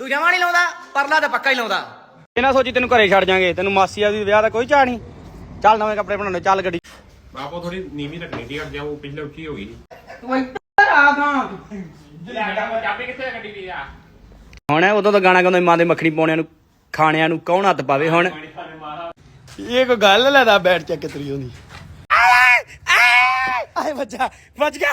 ਤੂੰ ਜਮਾ ਨਹੀਂ ਲਾਉਂਦਾ ਪਰਲਾ ਤਾਂ ਪੱਕਾ ਹੀ ਲਾਉਂਦਾ। ਇਹਨਾਂ ਸੋਚੀ ਤੈਨੂੰ ਘਰੇ ਛੱਡ ਜਾਾਂਗੇ ਤੈਨੂੰ ਮਾਸੀ ਆ ਦੀ ਵਿਆਹ ਦਾ ਕੋਈ ਚਾਹ ਨਹੀਂ। ਚੱਲ ਨਵੇਂ ਕੱਪੜੇ ਬਣਾਉਣੇ ਚੱਲ ਗੱਡੀ। ਆਪੋ ਥੋੜੀ ਨੀਵੀਂ ਰੱਖਣੀ ਸੀ ਅੱਗੇ ਉਹ ਪਿਛਲੇ ਉੱਚੀ ਹੋ ਗਈ ਚਾਬੀ ਕਿੱਥੇ ਗੱਡੀ ਦੀ ਆ? ਹੁਣ ਉਦੋਂ ਤਾਂ ਗਾਣਾ ਗਾਉਂਦੇ ਮਾਂ ਦੇ ਮੱਖਣੀ ਪਾਉਣਿਆਂ ਨੂੰ ਖਾਣਿਆਂ ਨੂੰ ਕੌਣ ਹੱਥ ਪਾਵੇ ਹੁਣ? ਇਹ ਕੋਈ ਗੱਲ ਲੈਦਾ ਬੈਠ ਚੱਕ ਤਰੀ ਹੁੰਦੀ ਆਏ ਬੱਚਾ ਬਚ ਗਿਆ।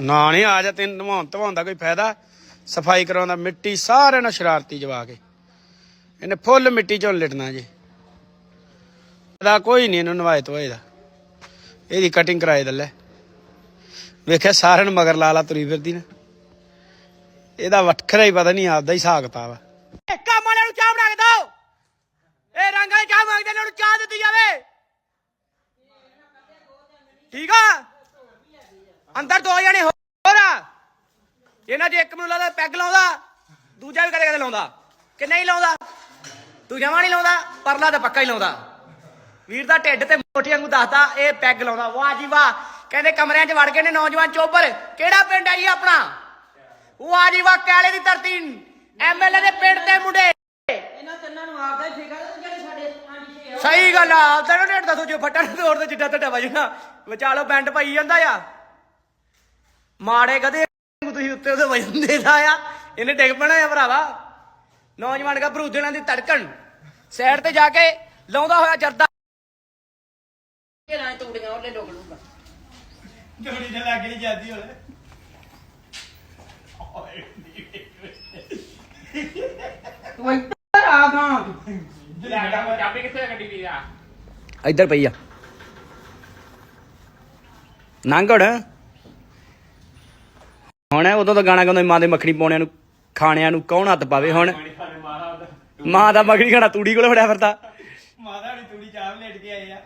ਨਾ ਨਹੀਂ ਆ ਜਾ, ਤੈਨੂੰ ਨਵਾਉਣ ਧਵਾਉਣ ਦਾ ਕੋਈ ਫਾਇਦਾ? ਸਫ਼ਾਈ ਕਰਾਉਂਦਾ ਮਿੱਟੀ ਸਾਰਿਆਂ ਨਾਲ ਸ਼ਰਾਰਤੀ ਜਵਾ ਕੇ। ਇਹਨੇ ਫੁੱਲ ਮਿੱਟੀ ਚੋਂ ਲਿਟਣਾ ਜੇ। ਇਹਦਾ ਕੋਈ ਨਹੀਂ, ਇਹਨੂੰ ਨਵਾਏ ਧੋਏ ਦਾ। ਇਹਦੀ ਕਟਿੰਗ ਕਰਾਏ ਦੱਲੇ ਵੇਖਿਆ ਸਾਰਿਆਂ ਨੂੰ ਮਗਰ ਲਾ ਲਾ ਤੁਰੀ ਫਿਰਦੀ ਨਾ। ਇਹਦਾ ਵੱਖਰਾ ਹੀ ਪਤਾ ਨਹੀਂ, ਆਪਦਾ ਹੀ ਹਿਸਾਬ ਕਿਤਾਬ ਆ। ਕੰਮ ਵਾਲਿਆਂ ਨੂੰ ਚਾਹ ਬਣਾ ਕੇ ਦੋ ਇਹ ਰੰਗ ਵਾਲੇ ਚਾਹ ਮੰਗਦੇ ਨੇ ਉਹਨਾਂ ਚਾਹ ਦਿੱਤੀ ਜਾਵੇ। ਠੀਕ ਆ? ਅੰਦਰ ਦੋ ਜਣੇ ਹੋਰ। ਆ ਇਹਨਾਂ 'ਚ ਇੱਕ ਮੈਨੂੰ ਲੱਗਦਾ ਪੈਗ ਲਾਉਂਦਾ ਦੂਜਾ ਵੀ ਕਦੇ ਕਦੇ ਲਾਉਂਦਾ। ਕਿ ਨਹੀਂ ਲਾਉਂਦਾ? ਤੂੰ ਜਮਾ ਨਹੀਂ ਲਾਉਂਦਾ ਪਰਲਾ ਤਾਂ ਪੱਕਾ ਹੀ ਲਾਉਂਦਾ। ਵੀਰ ਦਾ ਢਿੱਡ ਤੇ ਮੋਟੀਆਂ ਨੂੰ ਦੱਸਦਾ ਇਹ ਪੈਗ ਲਾਉਂਦਾ। ਵਾਹ ਜੀ ਵਾਹ। ਕਹਿੰਦੇ ਕਮਰਿਆਂ 'ਚ ਵੜ ਗਏ ਨੇ ਨੌਜਵਾਨ ਚੋਬਰ ਕਿਹੜਾ ਪਿੰਡ ਹੈ ਜੀ ਆਪਣਾ? ਵਾਹ ਜੀ ਵਾਹ ਕਾਲੇ ਦੀ ਧਰਤੀ। ਐਮਐਲਏ ਦੇ ਪਿੰਡ ਦੇ ਮੁੰਡੇ। ਇਹਨਾਂ ਤਿੰਨਾਂ ਨੂੰ ਆਪਦਾ ਫਿਕਰ ਜਿਹੜੇ ਸਾਡੇ ਆ। ਸਹੀ ਗੱਲ ਆ ਤੈਨੂੰ ਢਿੱਡ ਦਾ ਸੋਚੋ ਫੱਟਾ ਤੋੜ ਦੇ ਜਿੱਡਾ ਤੁਹਾਡਾ ਵਜਣਾ। ਵਿਚਾਲੋ ਬੈਂਡ ਪਈ ਜਾਂਦਾ ਆ। ਮਾੜੇ ਕਦੇ ਤੁਸੀਂ ਉੱਤੇ ਉਹਦੇ ਵਜਨ ਦੇਦਾ ਆ ਇਹਨੇ ਡਿੱਗ ਪੈਣਾ ਆ ਭਰਾਵਾ। ਨੌਜਵਾਨ ਕਾ ਭਰੂਦਿਆਂ ਦੀ ਧੜਕਣ। ਸਾਈਡ ਤੇ ਜਾ ਕੇ ਲਾਉਂਦਾ ਹੋਇਆ ਜਰਦਾ। 'ਚ ਤੂੜੀਆਂ ਉਹਲੇ ਡੁੱਬ ਲੂਗਾ ਜੋੜੀ ਦੇ ਲੱਗ ਗਈ ਜਾਂਦੀ ਹੋਲੇ ਤੂੰ ਇੱਧਰ ਆ ਗਾ। ਚਾਬੀ ਕਿੱਥੇ ਗੱਡੀ ਦੀ ਆ? ਇੱਧਰ ਪਈ ਆ। ਨੰਗੜ। ਹੁਣ ਉਦੋਂ ਤਾਂ ਗਾਣਾ ਗਾਉਂਦੇ ਮਾਂ ਦੇ ਮੱਖਣੀ ਪਾਉਣਿਆਂ ਨੂੰ ਖਾਣਿਆਂ ਨੂੰ ਕੌਣ ਹੱਥ ਪਾਵੇ ਹੁਣ? ਮਾਂ ਦਾ ਮੱਖਣੀ ਖਾਣਾ ਤੂੜੀ ਕੋਲ ਫੜਿਆ ਫਿਰਦਾ। ਮਾਂ ਦੀ ਤੂੜੀ ਚਾਹ ਲੇਟ ਕੇ ਆਏ ਆ।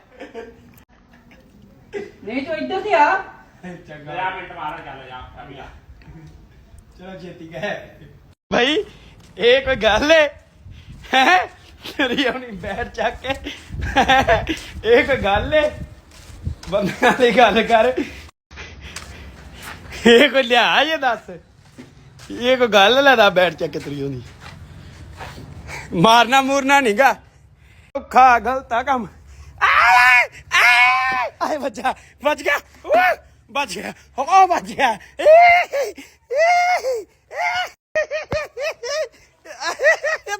ਨਹੀਂ ਤੂੰ ਇੱਧਰ ਤੇ ਆ। ਮੇਰਾ ਮਿੰਟ ਮਾਰਾ ਚੱਲ ਜਾ ਚਾਬੀ ਆ। ਚਲੋ ਛੇਤੀ ਗਏ ਭਾਈ ਇਹ ਕੋਈ ਗੱਲ ਏ? ਹੈ? ਤੇਰੀ ਆਪਣੀ ਬੈਠ ਚੱਕ ਕੇ। ਹੈਂ? ਇਹ ਕੋਈ ਗੱਲ ਬੰਦਿਆਂ ਦੀ ਗੱਲ ਕਰ। ਇਹ ਕੋਈ ਲਿਆ ਜੇ ਦੱਸ। ਇਹ ਕੋਈ ਗੱਲ ਲੈਦਾ ਬੈਠ ਚੱਕ ਕੇ ਤੇਰੀ ਮਾਰਨਾ ਮੂਰਨਾ ਨਹੀਂਗਾ ਔਖਾ, ਗਲਤਾ ਕੰਮ। ਆਏ ਆਏ। ਬੱਚਾ ਬਚ ਗਿਆ ਬਚ ਗਿਆ। ਹੋ ਬਚ ਗਿਆ।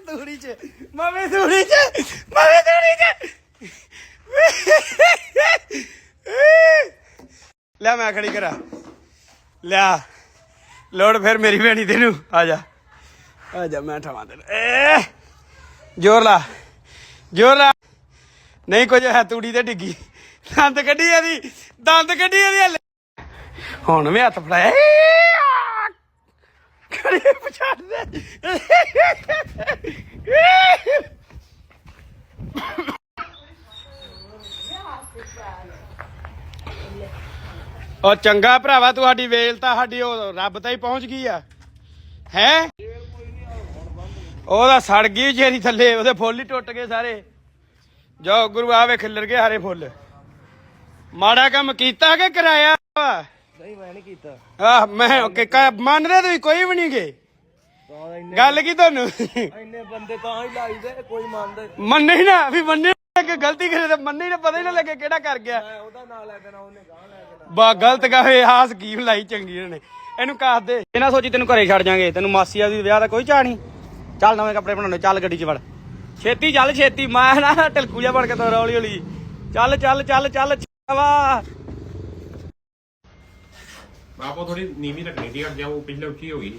ਦੂਰੀ ਚ। ਮਵੇਂ ਦੂਰੀ ਚ, ਮਵੇਂ ਦੂਰੀ ਚ। ਲੈ ਮੈਂ ਖੜੀ ਕਰਾਂ। ਲਿਆ ਲੋੜ ਫਿਰ ਮੇਰੀ ਭੈਣੀ ਤੈਨੂੰ ਆ ਜਾ ਆ ਜਾ ਮੈਂ ਠਾਵਾਂ ਤੈਨੂੰ ਏ ਜ਼ੋਰ ਲਾ ਜ਼ੋਰ ਲਾ ਨਹੀਂ ਕੁਝ ਹੈ ਤੂੜੀ ਤੇ ਡਿੱਗੀ ਦੰਦ ਕੱਢੀ ਇਹਦੀ ਦੰਦ ਕੱਢੀ ਇਹਦੀ ਹਲੇ ਹੁਣ ਵੀ ਹੱਥ ਫੜਾਇਆ ਕਰੇ ਪਛਾੜ ਦੇ ਉਹ ਚੰਗਾ ਭਰਾਵਾ ਤੁਹਾਡੀ ਵੇਲ ਤਾਂ ਸਾਡੀ ਉਹ ਰੱਬ ਤਾਈ ਪਹੁੰਚ ਗਈ ਆ। ਹੈ? ਉਹਦਾ ਸੜ ਗਈ ਜਿਹੜੀ ਥੱਲੇ ਉਹਦੇ ਫੁੱਲ ਹੀ ਟੁੱਟ ਗਏ ਸਾਰੇ। ਜੋ ਗੁਰੂ ਆਵੇ ਖਿੱਲਰ ਗਏ ਹਾਰੇ ਫੁੱਲ। ਮਾੜਾ ਕੰਮ ਕੀਤਾ ਕਿ ਕਰਾਇਆ? ਨਹੀਂ ਮੈਂ ਨਹੀਂ ਕੀਤਾ। ਆਹ ਮੈਂ ਓਕੇ ਮੰਨਦੇ ਤੁਸੀਂ ਕੋਈ ਵੀ ਨਹੀਂ ਗੇ। ਗੱਲ ਕੀ ਤੁਹਾਨੂੰ? ਇੰਨੇ ਬੰਦੇ ਤਾਂ ਹੀ ਲਾਈਦੇ ਕੋਈ ਮੰਨਦੇ। ਮੰਨੇ ਹੀ ਨਾ ਵੀ ਮੰਨੇ ਕਿ ਗਲਤੀ ਕਰੇ ਤਾਂ ਮੰਨੇ ਹੀ ਨਾ ਪਤਾ ਹੀ ਨਾ ਲੱਗੇ ਕਿਹੜਾ ਕਰ ਗਿਆ। ਉਹਦਾ ਨਾਂ ਲੈ ਦੇਣਾ ਉਹਨੇ ਗਾਹ ਲੈ ਦੇਣਾ ਬਾ ਗਲਤ ਕਹੇ ਆਹ ਸਕੀਮ ਲਾਈ ਚੰਗੀ ਇਹਨੇ ਇਹਨੂੰ ਕਾਸ ਦੇ। ਇਹਨਾਂ ਸੋਚੀ ਤੈਨੂੰ ਘਰੇ ਛੱਡ ਜਾਾਂਗੇ ਤੈਨੂੰ ਮਾਸੀ ਆ ਦੀ ਵਿਆਹ ਦਾ ਕੋਈ ਚਾਹ ਨਹੀਂ। ਚੱਲ ਨਵੇਂ ਕੱਪੜੇ ਬਣਾਉਣੇ ਚੱਲ ਗੱਡੀ 'ਚ ਵੜ। ਛੇਤੀ ਚੱਲ ਛੇਤੀ। ਮੈਂ ਨਾ ਟਿਲਕੂ ਜਿਹਾ ਬਣ ਕੇ ਤੋਰ ਹੌਲੀ ਹੌਲੀ। ਚੱਲ ਚੱਲ ਚੱਲ ਚੱਲ ਵਾ। ਆਪੋ ਥੋੜੀ ਨੀਵੀਂ ਰੱਖਣੀ ਸੀ ਅੱਗੇ ਉਹ ਪਿਛਲੇ ਉੱਚੀ ਹੋ ਗਈ